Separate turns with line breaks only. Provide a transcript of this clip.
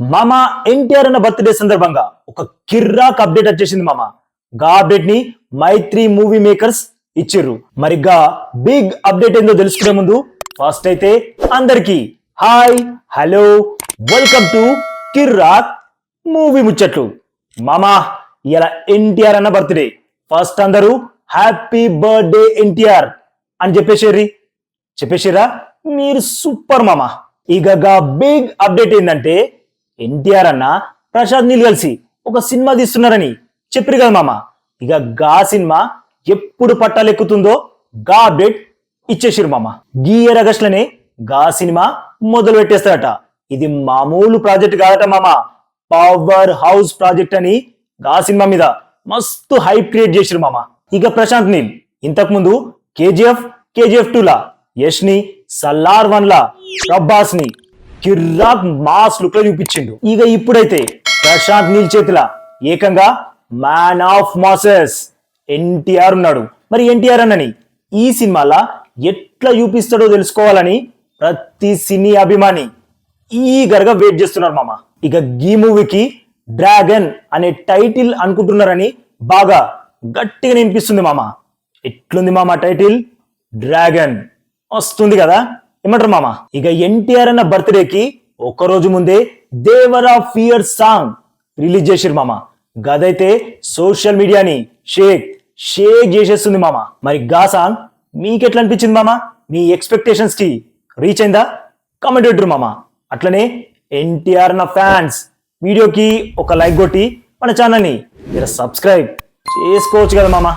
మామ ఎన్టీఆర్ అన్న బర్త్డే సందర్భంగా ఒక కిర్రాక్ అప్డేట్ వచ్చేసింది మామ. గా అప్డేట్ని మైత్రి మూవీ మేకర్స్ ఇచ్చిర్రు మరి గా బిగ్ అప్డేట్ ఏందో తెలుసుకునే ముందు ఫస్ట్ అయితే అందరికి hi hello welcome to Kirrak movie Muchatlu. మామా ఇలా ఎన్టీఆర్ అన్న బర్త్డే ఫస్ట్ అందరూ హ్యాపీ బర్త్డే ఎన్టీఆర్ అని చెప్పేసేరి చెప్పేసిరా మీరు సూపర్ మామ. ఇక గా బిగ్ అప్డేట్ ఏంటంటే ఎన్టీఆర్ అన్న ప్రసాద్ నీళ్ళు కలిసి ఒక సినిమా తీస్తున్నారని చెప్పారు కదా మామ. ఇక గా సినిమా ఎప్పుడు పట్టాలెక్కుతుందో గా అప్డేట్ ఇచ్చేసిరు మామ. గీ ఇయర్గా సినిమా మొదలు పెట్టేస్తారట. ఇది మామూలు ప్రాజెక్ట్ కాదట మామ. పవర్ హౌస్ ప్రాజెక్ట్ అని గా సినిమా మీద మస్తు హైప్ క్రియేట్ చేసిరు మామ. ఇక ప్రశాంత్ నీల్ ఇంతకు ముందు కేజీఎఫ్ కేజీఎఫ్ టూ లా యష్ని సల్లార్ వన్ లా ప్రభాస్ని కిర్రాక్ మాస్ లుక్లో చూపించిండు. ఇక ఇప్పుడైతే ప్రశాంత్ నీల్ చేతిల ఏకంగా మ్యాన్ ఆఫ్ మాసెస్ ఎన్టీఆర్ ఉన్నాడు. మరి ఎన్టీఆర్ అన్నని ఈ సినిమాలా ఎట్లా చూపిస్తాడో తెలుసుకోవాలని ప్రతి సినీ అభిమాని ఈగర్గా వెయిట్ చేస్తున్నారు మామ. ఇక గీ మూవీకి డ్రాగన్ అనే టైటిల్ అనుకుంటున్నారని బాగా గట్టిగా వినిపిస్తుంది మామ. ఎట్లుంది మామ టైటిల్? డ్రాగన్. వస్తుంది కదా? ఏమంటారు మామ? ఇక ఎన్టీఆర్ అన్న బర్త్డేకి ఒక రోజు ముందే Devara of fear song release చేసిరు మామ. గదైతే సోషల్ మీడియాని షేక్ షేక్ చేసేస్తుంది మామ. మరి గా సాంగ్ మీకెట్లా అనిపించింది మామ? మీ ఎక్స్పెక్టేషన్స్కి రీచ్ అయిందా? కామెంట్ పెట్టరు మామ. అట్లనే ఎన్టీఆర్ నా ఫ్యాన్స్ వీడియోకి ఒక లైక్ కొట్టి మన ఛానల్ని మీరు సబ్స్క్రైబ్ చేసుకోవచ్చు కదా మామ.